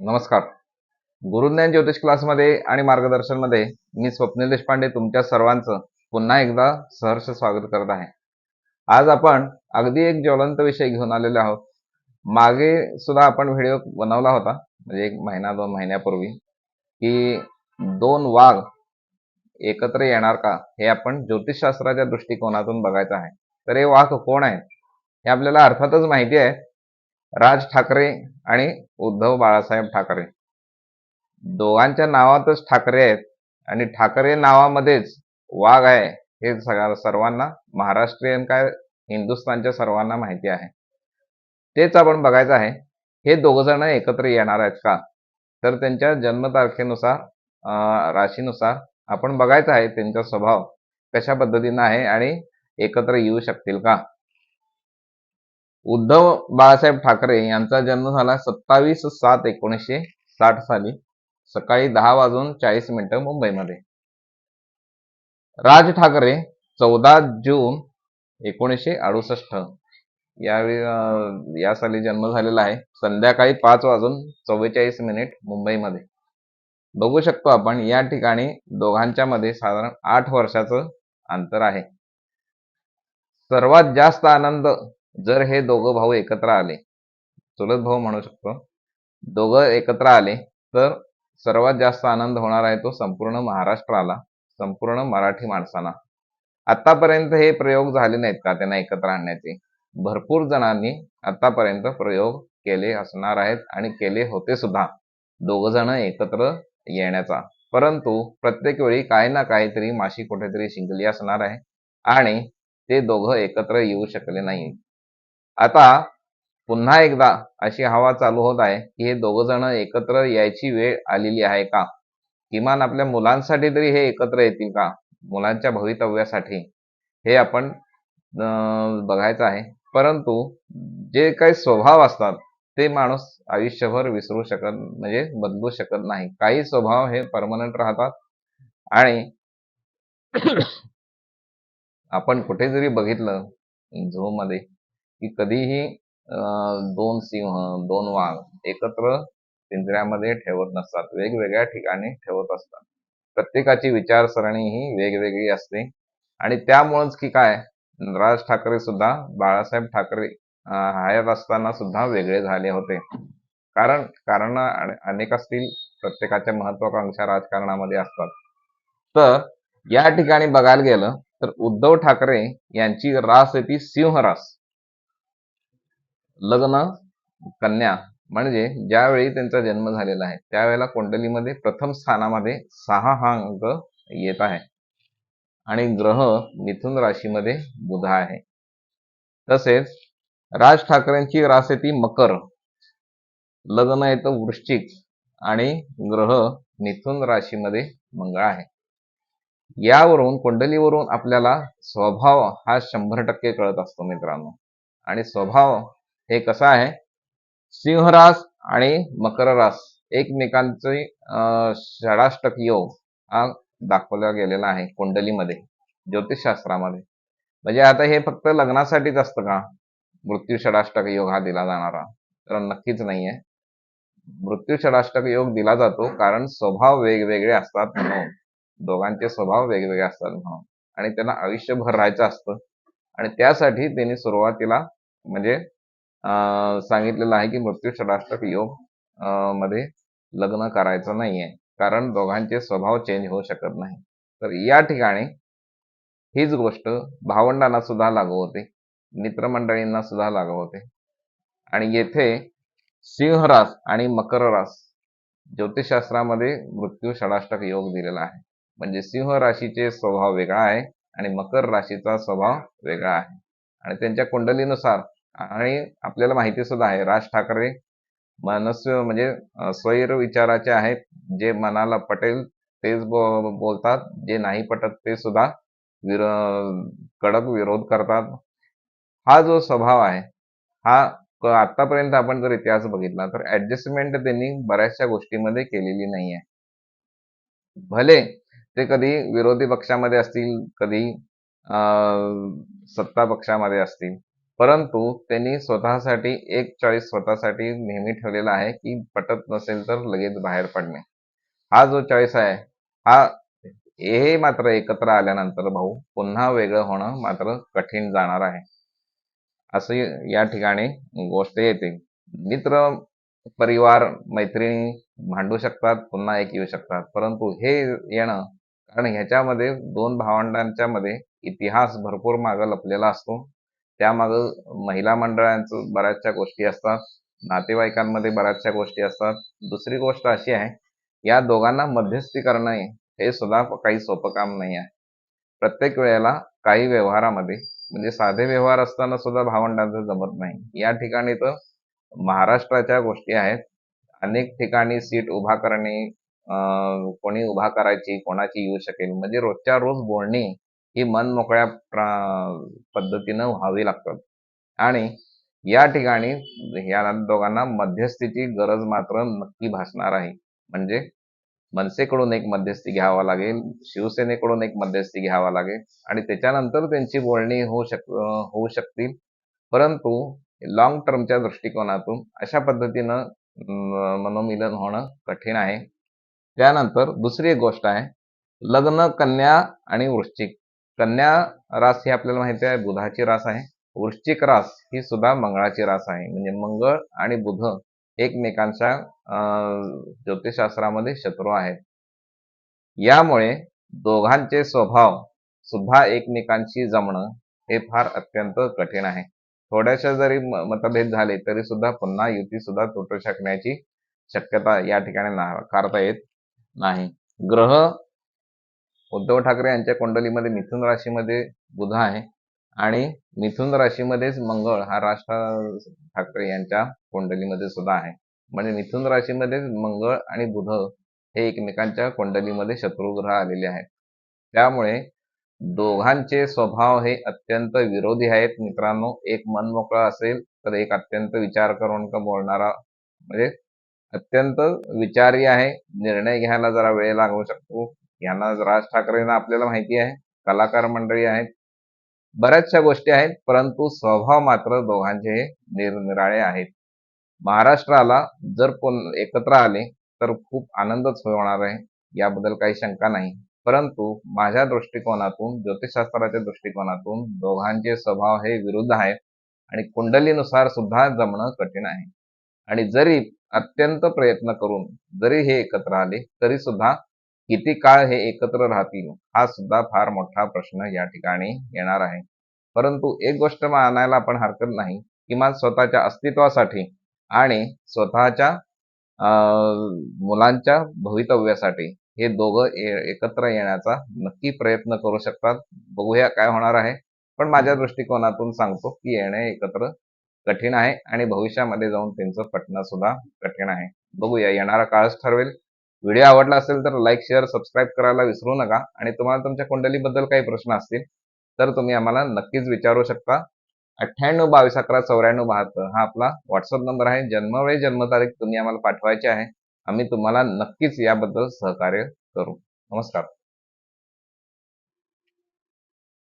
नमस्कार. गुरुज्ञान ज्योतिष क्लासमध्ये आणि मार्गदर्शनमध्ये मी स्वप्नील देशपांडे तुमच्या सर्वांचं पुन्हा एकदा सहर्ष स्वागत करत आहे. आज आपण अगदी एक ज्वलंत विषय घेऊन आलेले आहोत. मागे सुद्धा आपण व्हिडिओ बनवला होता म्हणजे एक महिना दोन महिन्यापूर्वी की दोन वाघ एकत्र येणार का हे आपण ज्योतिषशास्त्राच्या दृष्टिकोनातून बघायचं आहे. तर हे वाघ कोण आहेत हे आपल्याला अर्थातच माहिती आहे. राज ठाकरे आणि उद्धव बाळासाहेब ठाकरे. दोघांच्या नावातच ठाकरे आहेत आणि ठाकरे नावामध्येच वाघ आहे हे सगळ्या सर्वांना महाराष्ट्रीयन काय हिंदुस्थानच्या सर्वांना माहिती आहे. तेच आपण बघायचं आहे. हे दोघ जण एकत्र येणार आहेत का? तर त्यांच्या जन्मतारखेनुसार राशीनुसार आपण बघायचं आहे त्यांचा स्वभाव कशा पद्धतीनं आहे आणि एकत्र येऊ शकतील का? उद्धव बाळासाहेब ठाकरे यांचा जन्म झाला सत्तावीस सात एकोणीसशे साठ साली सकाळी दहा वाजून चाळीस मिनिटं मुंबईमध्ये. राज ठाकरे चौदा जून एकोणीसशे अडुसष्ट. यावेळी या साली जन्म झालेला आहे. संध्याकाळी पाच वाजून चव्वेचाळीस मिनिट मुंबईमध्ये. बघू शकतो आपण या ठिकाणी दोघांच्या मध्ये साधारण आठ वर्षाचं अंतर आहे. सर्वात जास्त आनंद जर हे दोघं भाऊ एकत्र आले चुलत भाऊ म्हणू शकतो दोघं एकत्र आले तर सर्वात जास्त आनंद होणार आहे तो संपूर्ण महाराष्ट्राला संपूर्ण मराठी माणसांना आतापर्यंत हे प्रयोग झाले नाहीत का त्यांना एकत्र आणण्याचे? भरपूर जणांनी आतापर्यंत प्रयोग केले असणार आहेत आणि केले होते सुद्धा दोघ जण एकत्र येण्याचा. परंतु प्रत्येक वेळी काही ना काहीतरी माशी कुठेतरी शिंकली असणार आहे आणि ते दोघं एकत्र येऊ शकले नाही आता पुन्हा एकदा अशी हवा चालू होत आहे की हे दोघ जण एकत्र यायची वेळ आलेली आहे का? किमान आपल्या मुलांसाठी तरी हे एकत्र येतील का? मुलांच्या भवितव्यासाठी. हे आपण बघायचं आहे. परंतु जे काही स्वभाव असतात ते माणूस आयुष्यभर विसरू शकत म्हणजे बदलू शकत नाही. काही स्वभाव हे परमनंट राहतात आणि आपण कुठे जरी बघितलं झू मध्ये की कधीही अं, दोन सिंह दोन वाघ एकत्र पिंजऱ्यामध्ये ठेवत नसतात. वेगवेगळ्या ठिकाणी ठेवत असतात. प्रत्येकाची विचारसरणी ही वेगवेगळी असते. आणि त्यामुळंच की काय राज ठाकरे सुद्धा बाळासाहेब ठाकरे हयात असताना सुद्धा वेगळे झाले होते. कारण कारण अनेक असतील प्रत्येकाच्या महत्वाकांक्षा राजकारणामध्ये असतात. तर या ठिकाणी बघायला गेलं तर उद्धव ठाकरे यांची रास येते सिंहरास सिंह रास लग्न कन्या म्हणजे ज्यावेळी त्यांचा जन्म झालेला आहे त्यावेळेला कुंडलीमध्ये प्रथम स्थानामध्ये सहा हा अंक येत आहे. आणि ग्रह मिथुन राशीमध्ये बुध आहे. तसेच राज ठाकरेंची रास आहे ती मकर. लग्न येतं वृश्चिक आणि ग्रह मिथुन राशीमध्ये मंगळ आहे. यावरून कुंडलीवरून आपल्याला स्वभाव हा शंभर टक्के कळत असतो मित्रांनो. आणि स्वभाव हे कसं आहे? सिंहरास आणि मकर रास एकमेकांचे षडाष्टक योग हा दाखवला गेलेला आहे कुंडलीमध्ये ज्योतिषशास्त्रामध्ये. म्हणजे आता हे फक्त लग्नासाठीच असतं का? मृत्यू षडाष्टक योग हा दिला जाणारा. तर नक्कीच नाहीये. मृत्यू षडाष्टक योग दिला जातो कारण स्वभाव वेगवेगळे असतात म्हणून. दोघांचे स्वभाव वेगवेगळे असतात म्हणून. आणि त्यांना आयुष्यभर राहायचं असतं. आणि त्यासाठी त्यांनी सुरुवातीला म्हणजे सांगितलेलं आहे की मृत्यू षडाष्टक योग अं, मध्ये लग्न करायचं नाहीये. कारण दोघांचे स्वभाव चेंज होऊ शकत नाही. तर या ठिकाणी हीच गोष्ट भावंडांना सुद्धा लागू होते. मित्रमंडळींना सुद्धा लागू होते. आणि येथे सिंहरास आणि मकर रास ज्योतिषशास्त्रामध्ये मृत्यू षडाष्टक योग दिलेला आहे. म्हणजे सिंह राशीचे स्वभाव वेगळा आहे आणि मकर राशीचा स्वभाव वेगळा आहे. आणि त्यांच्या कुंडलीनुसार आणि आपल्याला माहिती सुद्धा आहे. राज ठाकरे मानस म्हणजे स्वैर विचाराचे आहेत. जे मनाला पटेल तेच बो- बोलतात. जे नाही पटत ते सुद्धा विरो कडक विरोध करतात. हा जो स्वभाव आहे हा आतापर्यंत आपण जर इतिहास बघितला तर ऍडजस्टमेंट त्यांनी बऱ्याचशा गोष्टीमध्ये केलेली नाही आहे भले ते कधी विरोधी पक्षामध्ये असतील कधी सत्ता पक्षामध्ये असतील परंतु त्यांनी स्वतःसाठी एक चॉईस स्वतःसाठी नेहमी ठेवलेला आहे की पटत नसेल तर लगेच बाहेर पडणे. हा जो चॉईस आहे हा हे मात्र एकत्र आल्यानंतर भाऊ पुन्हा वेगळं होणं मात्र कठीण जाणार आहे. असे या ठिकाणी गोष्ट येते. मित्र परिवार मैत्रिणी भांडू शकतात पुन्हा एक येऊ शकतात. परंतु हे येणं कारण ह्याच्यामध्ये दोन भावंडांच्या मध्ये इतिहास भरपूर मागं लपलेला असतो. त्यामागं महिला मंडळांचं बऱ्याचशा गोष्टी असतात नातेवाईकांमध्ये बऱ्याचशा गोष्टी असतात. दुसरी गोष्ट अशी आहे या दोघांना मध्यस्थी करणं हे सुद्धा काही सोपं काम नाही आहे. प्रत्येक वेळेला काही व्यवहारामध्ये म्हणजे साधे व्यवहार असताना सुद्धा भावंडांचं जमत नाही. या ठिकाणी तर महाराष्ट्राच्या गोष्टी आहेत. अनेक ठिकाणी सीट उभा करणे कोणी उभा करायची कोणाची येऊ शकेल म्हणजे रोजच्या रोज बोलणी ही मन मोकळ्या पद्धतीनं व्हावी लागतात. आणि या ठिकाणी या दोघांना मध्यस्थीची गरज मात्र नक्की भासणार आहे. म्हणजे मनसेकडून एक मध्यस्थी घ्यावा लागेल शिवसेनेकडून एक मध्यस्थी घ्यावा लागेल आणि त्याच्यानंतर त्यांची बोलणी होऊ शक होऊ शकतील. परंतु लॉंग टर्मच्या दृष्टिकोनातून अशा पद्धतीनं मनोमिलन होणं कठीण आहे. त्यानंतर दुसरी एक गोष्ट आहे लग्न कन्या आणि वृश्चिक. कन्या रास ही आपल्याला माहिती आहे बुधाची रास आहे. वृश्चिक रास ही सुद्धा मंगळाची रास आहे. म्हणजे मंगळ आणि बुध एकमेकांच्या ज्योतिषशास्त्रामध्ये शत्रू आहेत. यामुळे दोघांचे स्वभाव सुद्धा एकमेकांशी जमणं हे फार अत्यंत कठीण आहे. थोड्याशा जरी मतभेद झाले तरी सुद्धा पुन्हा युती सुद्धा तुटू शकण्याची शक्यता या ठिकाणी नाकारता येत नाही. ग्रह उद्धव ठाकरे यांच्या कुंडलीमध्ये मिथुन राशीमध्ये बुध आहे आणि मिथुन राशीमध्येच मंगळ हा राज ठाकरे यांच्या कुंडलीमध्ये सुद्धा आहे. म्हणजे मिथुन राशीमध्येच मंगळ आणि बुध हे एकमेकांच्या कुंडलीमध्ये शत्रुग्रह आलेले आहेत. त्यामुळे दोघांचे स्वभाव हे अत्यंत विरोधी आहेत. मित्रांनो एक मन मोकळा असेल तर एक अत्यंत विचार करून का बोलणारा म्हणजे अत्यंत विचारी आहे. निर्णय घ्यायला जरा वेळ लागू शकतो. यांना राज ठाकरेंना आपल्याला माहिती आहे कलाकार मंडळी आहेत बऱ्याचशा गोष्टी आहेत परंतु स्वभाव मात्र दोघांचे हे निरनिराळे आहेत. महाराष्ट्राला जर कोण एकत्र आले तर खूप आनंदच होणार आहे याबद्दल काही शंका नाही. परंतु माझ्या दृष्टिकोनातून ज्योतिषशास्त्राच्या दृष्टिकोनातून दोघांचे स्वभाव हे विरुद्ध आहेत आणि कुंडलीनुसार सुद्धा जमणं कठीण आहे. आणि जरी अत्यंत प्रयत्न करून जरी हे एकत्र आले तरी सुद्धा किती काळ हे एकत्र राहतील हा सुद्धा फार मोठा प्रश्न या ठिकाणी येणार आहे. परंतु एक गोष्ट मानायला आपण हरकत नाही किमान स्वतःच्या अस्तित्वासाठी आणि स्वतःच्या मुलांच्या भवितव्यासाठी हे दोघं एकत्र येण्याचा नक्की प्रयत्न करू शकतात. बघूया काय होणार आहे. पण माझ्या दृष्टिकोनातून सांगतो की येणे एकत्र कठीण आहे आणि भविष्यामध्ये जाऊन त्यांचं पटणं सुद्धा कठीण आहे. बघूया येणारा काळच ठरवेल. व्हिडिओ आवडला असेल तर लाईक शेअर सबस्क्राईब करायला विसरू नका. आणि तुम्हाला तुमच्या कुंडलीबद्दल काही प्रश्न असतील तर तुम्ही आम्हाला नक्कीच विचारू शकता. अठ्ठ्याण्णव बावीस अकरा चौऱ्याण्णव बहात्तर हा आपला व्हॉट्सअप नंबर आहे. जन्मवेळ जन्मतारीख तुम्ही आम्हाला पाठवायची आहे. आम्ही तुम्हाला नक्कीच याबद्दल सहकार्य करू. नमस्कार.